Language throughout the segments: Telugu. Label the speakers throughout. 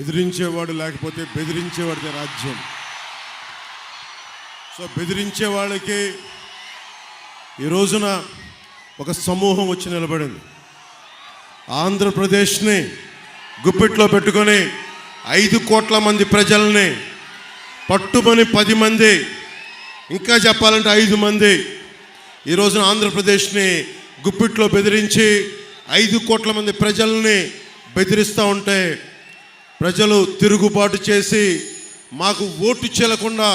Speaker 1: ఎదిరించేవాడు లేకపోతే బెదిరించేవాడిదే రాజ్యం. సో బెదిరించే వాళ్ళకి ఈ రోజున ఒక సమూహం వచ్చి నిలబడింది. ఆంధ్రప్రదేశ్ని గుప్పిట్లో పెట్టుకొని ఐదు కోట్ల మంది ప్రజల్ని పట్టుమని పది మంది ఇంకా చెప్పాలంటే ఐదు మంది ఈ రోజున ఆంధ్రప్రదేశ్ని గుప్పిట్లో బెదిరించి ఐదు కోట్ల మంది ప్రజల్ని బెదిరిస్తూ ఉంటే ప్రజలు తిరుగుబాటు చేసి మాకు ఓటు చెల్లకుండా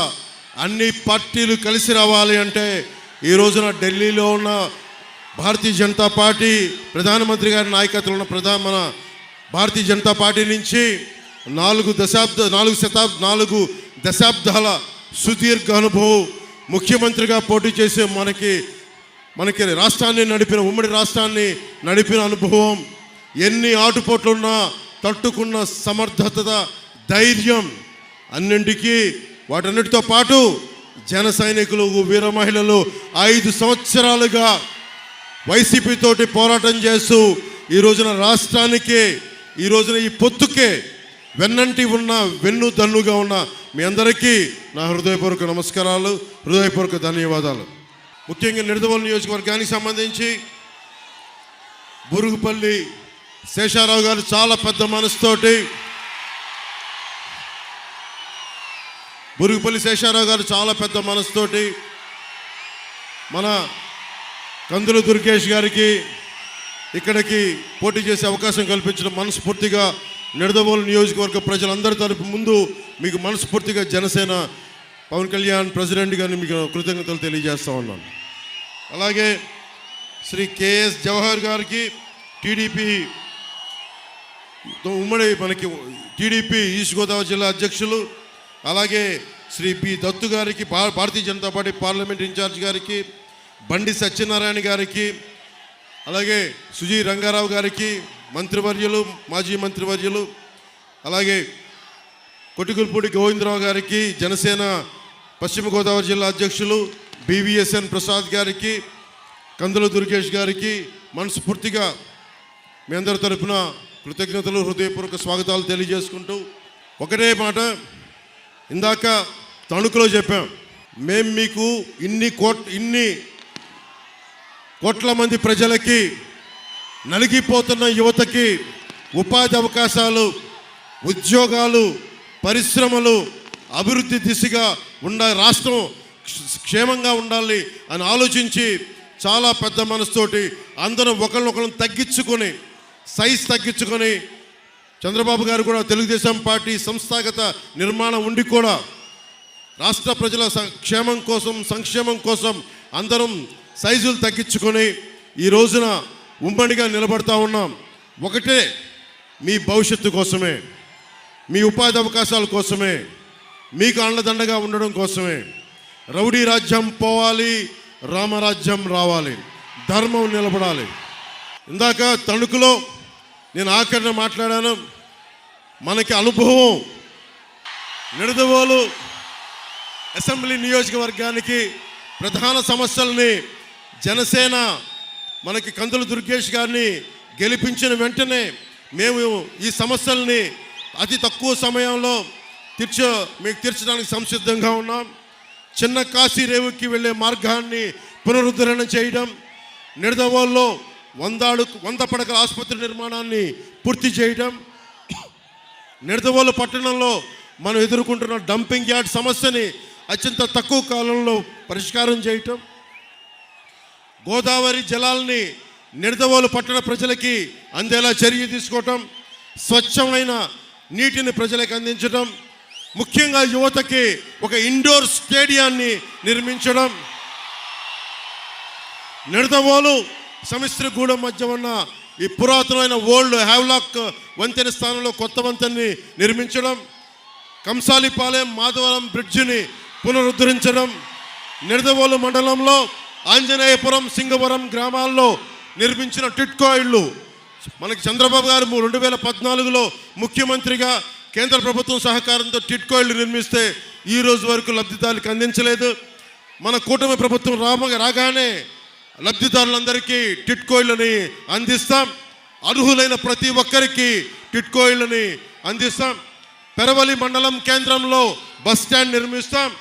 Speaker 1: అన్ని పార్టీలు కలిసి రావాలి అంటే ఈ రోజున ఢిల్లీలో ఉన్న భారతీయ జనతా పార్టీ ప్రధానమంత్రి గారి నాయకత్వంలో ఉన్న ప్రధాన భారతీయ జనతా పార్టీ నుంచి నాలుగు దశాబ్ద నాలుగు శతాబ్ నాలుగు దశాబ్దాల సుదీర్ఘ అనుభవం ముఖ్యమంత్రిగా పోటీ చేసే మనకి మనకి రాష్ట్రాన్ని నడిపిన ఉమ్మడి రాష్ట్రాన్ని నడిపిన అనుభవం ఎన్ని ఆటుపోట్లున్నా తట్టుకున్న సమర్థత ధైర్యం అన్నింటికీ వాటన్నిటితో పాటు జన సైనికులు వీర మహిళలు ఐదు సంవత్సరాలుగా వైసీపీతోటి పోరాటం చేస్తూ ఈ రోజున రాష్ట్రానికి ఈ రోజున ఈ పొత్తుకే వెన్నంటి ఉన్న వెన్ను దన్నుగా ఉన్న మీ అందరికీ నా హృదయపూర్వక నమస్కారాలు హృదయపూర్వక ధన్యవాదాలు. ముఖ్యంగా నిడదవోలు నియోజకవర్గానికి సంబంధించి బురుగుపల్లి శేషారావు గారు చాలా పెద్ద మనసుతోటి బురుగుపల్లి శేషారావు గారు చాలా పెద్ద మనసుతోటి మన కందుల దుర్గేష్ గారికి ఇక్కడికి పోటీ చేసే అవకాశం కల్పించడం మనస్ఫూర్తిగా నిడదవోలు నియోజకవర్గ ప్రజలందరి తరపు ముందు మీకు మనస్ఫూర్తిగా జనసేన పవన్ కళ్యాణ్ ప్రెసిడెంట్ గారిని మీకు కృతజ్ఞతలు తెలియజేస్తా ఉన్నాను. అలాగే శ్రీ కేఎస్ జవహర్ గారికి టీడీపీ ఉమ్మడి మనకి టీడీపీ ఈస్ట్ గోదావరి జిల్లా అధ్యక్షులు అలాగే శ్రీ పి దత్తు గారికి Bharatiya Janata Party parliament in charge గారికి బండి సత్యనారాయణ గారికి అలాగే సుజీ రంగారావు గారికి మంత్రివర్యులు మాజీ మంత్రివర్యులు అలాగే కొట్టుకులపూడి గోవిందరావు గారికి జనసేన పశ్చిమ గోదావరి జిల్లా అధ్యక్షులు బీవీఎస్ఎన్ ప్రసాద్ గారికి కందుల దుర్గేష్ గారికి మనస్ఫూర్తిగా మీ అందరి తరఫున కృతజ్ఞతలు హృదయపూర్వక స్వాగతాలు తెలియజేసుకుంటూ ఒకటే మాట ఇందాక తణుకులో చెప్పాం. మేం మీకు ఇన్ని కోట్ ఇన్ని కోట్ల మంది ప్రజలకి నలిగిపోతున్న యువతకి ఉపాధి అవకాశాలు ఉద్యోగాలు పరిశ్రమలు అభివృద్ధి దిశగా ఉండ రాష్ట్రం క్షేమంగా ఉండాలి అని ఆలోచించి చాలా పెద్ద మనసుతోటి అందరం ఒకరినొకరిని తగ్గించుకొని సైజ్ తగ్గించుకొని చంద్రబాబు గారు కూడా తెలుగుదేశం పార్టీ సంస్థాగత నిర్మాణం ఉండి కూడా రాష్ట్ర ప్రజల క్షేమం కోసం సంక్షేమం కోసం అందరం సైజులు తగ్గించుకొని ఈ రోజున ఉమ్మడిగా నిలబడతా ఉన్నాం. ఒకటే మీ భవిష్యత్తు కోసమే మీ ఉపాధి అవకాశాల కోసమే మీకు అండదండగా ఉండడం కోసమే. రౌడీ రాజ్యం పోవాలి రామరాజ్యం రావాలి. ధర్మం నిలబడాలి. ఇందాక తణుకులో నేను ఆఖరిన మాట్లాడాను. మనకి అనుభవం నిడదవోలు అసెంబ్లీ నియోజకవర్గానికి ప్రధాన సమస్యల్ని జనసేన మనకి కందుల దుర్గేష్ గారిని గెలిపించిన వెంటనే మేము ఈ సమస్యల్ని అతి తక్కువ సమయంలో తీర్చ మీకు తీర్చడానికి సంసిద్ధంగా ఉన్నాం. చిన్న కాశీ రేవుకి వెళ్ళే మార్గాన్ని పునరుద్ధరణ చేయడం నిడదవోల్లో వందాడు వంద పడకల ఆసుపత్రి నిర్మాణాన్ని పూర్తి చేయడం నిడదవోలు పట్టణంలో మనం ఎదుర్కొంటున్న డంపింగ్ యార్డ్ సమస్యని అత్యంత తక్కువ కాలంలో పరిష్కారం చేయటం. గోదావరి జలాల్ని నిడదవోలు పట్టణ ప్రజలకి అందేలా చర్య తీసుకోవటం. స్వచ్ఛమైన నీటిని ప్రజలకు అందించడం ముఖ్యంగా యువతకి ఒక ఇండోర్ స్టేడియాన్ని నిర్మించడం. నిడదవోలు సమిశ్రగూడెం మధ్య ఉన్న ఈ పురాతనమైన ఓల్డ్ హ్యావ్లాక్ వంతెన స్థానంలో కొత్త వంతెనని నిర్మించడం కంసాలిపాలెం మాధవరం బ్రిడ్జిని పునరుద్ధరించడం నిడదవోలు మండలంలో ఆంజనేయపురం సింగవరం గ్రామాల్లో నిర్మించిన టిట్కో ఇళ్ళు. మనకి చంద్రబాబు గారు రెండు వేల పద్నాలుగులో ముఖ్యమంత్రిగా కేంద్ర ప్రభుత్వం సహకారంతో టిట్కో ఇళ్ళు నిర్మిస్తే ఈ రోజు వరకు లబ్ధిదారులకు అందించలేదు. మన కూటమి ప్రభుత్వం రామ రాగానే లబ్ధిదారులందరికీ టిట్కోయిలని అందిస్తాం. అర్హులైన ప్రతి ఒక్కరికి టిట్కోయిలని అందిస్తాం. పెరవలి మండలం కేంద్రంలో బస్ స్టాండ్ నిర్మిస్తాం.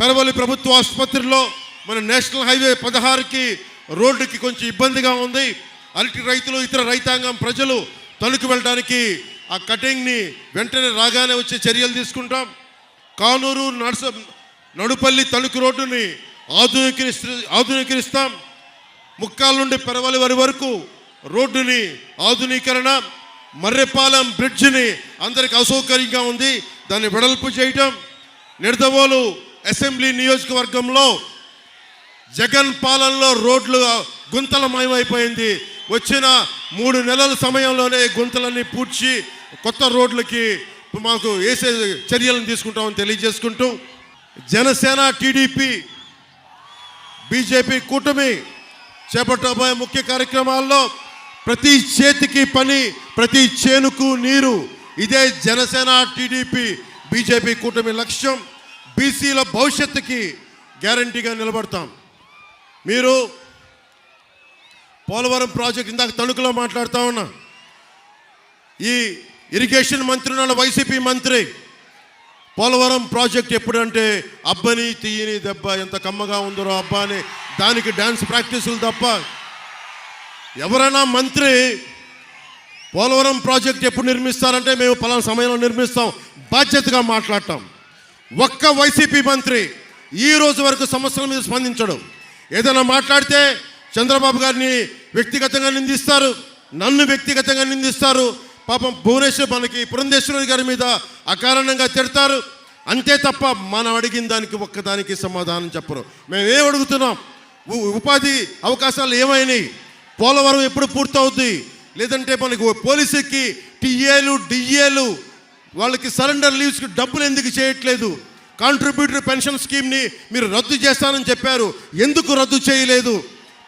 Speaker 1: పెరవలి ప్రభుత్వ ఆసుపత్రిలో మన నేషనల్ హైవే పదహారుకి రోడ్డుకి కొంచెం ఇబ్బందిగా ఉంది. అరటి రైతులు ఇతర రైతాంగం ప్రజలు తణుకు వెళ్ళడానికి ఆ కటింగ్ని వెంటనే రాగానే వచ్చే చర్యలు తీసుకుంటాం. కానూరు నడుస నడుపల్లి తణుకు రోడ్డుని ఆధునీకరిస్తూ ఆధునీకరిస్తాం ముక్కాల నుండి పెరవలి వరి వరకు రోడ్డుని ఆధునీకరణ మర్రెపాలెం బ్రిడ్జిని అందరికి అసౌకర్యంగా ఉంది. దాన్ని వెడల్పు చేయటం నిడదవోలు అసెంబ్లీ నియోజకవర్గంలో జగన్ పాలనలో రోడ్లు గుంతలమయమైపోయింది. వచ్చిన మూడు నెలల సమయంలోనే గుంతలన్నీ పూడ్చి కొత్త రోడ్లకి మాకు వేసే చర్యలను తీసుకుంటామని తెలియజేసుకుంటూ జనసేన టీడీపీ బీజేపీ కూటమి చేపట్టబోయే ముఖ్య కార్యక్రమాల్లో ప్రతి చేతికి పని ప్రతి చేనుకు నీరు. ఇదే జనసేన టీడీపీ బీజేపీ కూటమి లక్ష్యం. బీసీల భవిష్యత్తుకి గ్యారంటీగా నిలబడతాం. మీరు పోలవరం ప్రాజెక్ట్ ఇందాక తణుకులో మాట్లాడుతూ ఉన్నా. ఈ ఇరిగేషన్ మంత్రి ఉన్నాడు వైసీపీ మంత్రి. పోలవరం ప్రాజెక్ట్ ఎప్పుడంటే అబ్బని తీయని దెబ్బ ఎంత కమ్మగా ఉందరో అబ్బా అని దానికి డ్యాన్స్ ప్రాక్టీసులు తప్ప ఎవరైనా మంత్రి పోలవరం ప్రాజెక్ట్ ఎప్పుడు నిర్మిస్తారంటే మేము పలానా సమయంలో నిర్మిస్తాం బాధ్యతగా మాట్లాడటం ఒక్క వైసీపీ మంత్రి ఈ రోజు వరకు సమస్యల మీద స్పందించడం. ఏదైనా మాట్లాడితే చంద్రబాబు గారిని వ్యక్తిగతంగా నిందిస్తారు నన్ను వ్యక్తిగతంగా నిందిస్తారు. పాపం భువనేశ్వర్ మనకి పురంధేశ్వరి గారి మీద అకారణంగా తిడతారు. అంతే తప్ప మనం అడిగిన దానికి ఒక్కదానికి సమాధానం చెప్పరు. మేమేం అడుగుతున్నాం? ఉపాధి అవకాశాలు ఏమైనాయి? పోలవరం ఎప్పుడు పూర్తవుద్ది? లేదంటే మనకు పోలీసుకి టీఏలు డిఏలు వాళ్ళకి సరెండర్ లీవ్స్కి డబ్బులు ఎందుకు చేయట్లేదు? కాంట్రిబ్యూటరీ పెన్షన్ స్కీమ్ని మీరు రద్దు చేస్తానని చెప్పారు. ఎందుకు రద్దు చేయలేదు?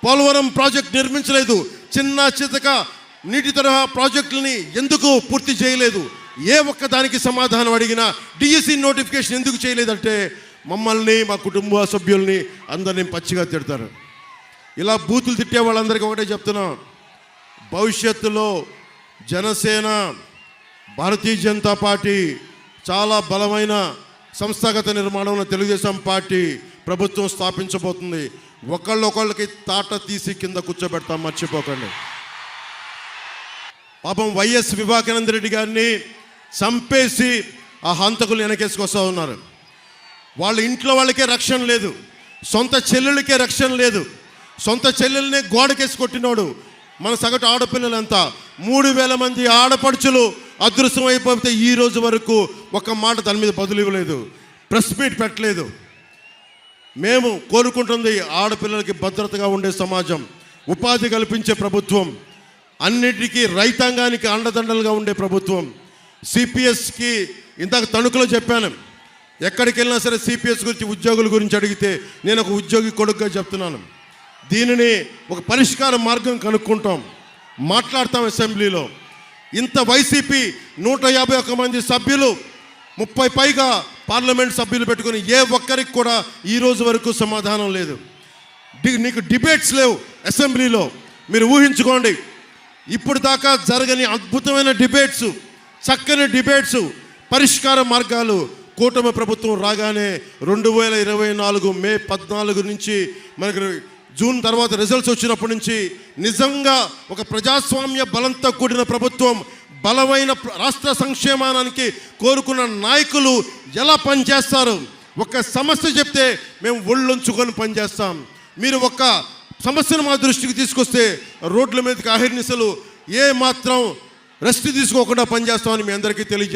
Speaker 1: పోలవరం ప్రాజెక్ట్ నిర్మించలేదు. చిన్న చితక నీటి తరహా ప్రాజెక్టులని ఎందుకు పూర్తి చేయలేదు? ఏ ఒక్క దానికి సమాధానం అడిగినా డిఎస్సి నోటిఫికేషన్ ఎందుకు చేయలేదంటే మమ్మల్ని మా కుటుంబ సభ్యుల్ని అందరినీ పచ్చిగా తిడతారు. ఇలా బూతులు తిట్టే వాళ్ళందరికీ ఒకటే చెప్తున్నాం. భవిష్యత్తులో జనసేన భారతీయ జనతా పార్టీ చాలా బలమైన సంస్థాగత నిర్మాణంలో తెలుగుదేశం పార్టీ ప్రభుత్వం స్థాపించబోతుంది. ఒకళ్ళొకళ్ళకి తాట తీసి కింద కూర్చోబెడతాం మర్చిపోకండి. పాపం వైఎస్ వివేకానంద రెడ్డి గారిని చంపేసి ఆ హంతకులు వెనకేసుకొస్తా ఉన్నారు. వాళ్ళ ఇంట్లో వాళ్ళకే రక్షణ లేదు. సొంత చెల్లెళ్ళకే రక్షణ లేదు. సొంత చెల్లెల్ని గోడకేసి కొట్టినోడు. మన సగటు ఆడపిల్లలంతా మూడు వేల మంది ఆడపడుచులు అదృశ్యం అయిపోతే ఈ రోజు వరకు ఒక మాట దాని మీద బదులు ఇవ్వలేదు. ప్రెస్ మీట్ పెట్టలేదు. మేము కోరుకుంటుంది ఆడపిల్లలకి భద్రతగా ఉండే సమాజం ఉపాధి కల్పించే ప్రభుత్వం అన్నిటికీ రైతాంగానికి అండదండలుగా ఉండే ప్రభుత్వం. సిపిఎస్కి ఇందాక తణుకులో చెప్పాను. ఎక్కడికి వెళ్ళినా సరే సిపిఎస్ గురించి ఉద్యోగుల గురించి అడిగితే నేను ఒక ఉద్యోగి కొడుకుగా చెప్తున్నాను. దీనిని ఒక పరిష్కార మార్గం కనుక్కుంటాం. మాట్లాడతాం అసెంబ్లీలో. ఇంత వైసీపీ నూట యాభై ఒక్క మంది సభ్యులు ముప్పై పైగా పార్లమెంట్ సభ్యులు పెట్టుకుని ఏ ఒక్కరికి కూడా ఈ రోజు వరకు సమాధానం లేదు. డి నీకు డిబేట్స్ లేవు అసెంబ్లీలో. మీరు ఊహించుకోండి. ఇప్పుడు దాకా జరగని అద్భుతమైన డిబేట్స్ చక్కని డిబేట్స్ పరిష్కార మార్గాలు కూటమి ప్రభుత్వం రాగానే రెండు వేల ఇరవై నాలుగు మే పద్నాలుగు నుంచి మనకు జూన్ తర్వాత రిజల్ట్స్ వచ్చినప్పటి నుంచి నిజంగా ఒక ప్రజాస్వామ్య బలంతో కూడిన ప్రభుత్వం బలమైన రాష్ట్ర సంక్షేమానికి కోరుకున్న నాయకులు ఎలా పనిచేస్తారు? ఒక సమస్య చెప్తే మేము ఒళ్ళొంచుకొని పనిచేస్తాం. మీరు ఒక సమస్యను మా దృష్టికి తీసుకొస్తే రోడ్ల మీదకి అహిర్నిశలు ఏ మాత్రం రెస్ట్ తీసుకోకుండా పనిచేస్తామని మీ అందరికీ తెలియజే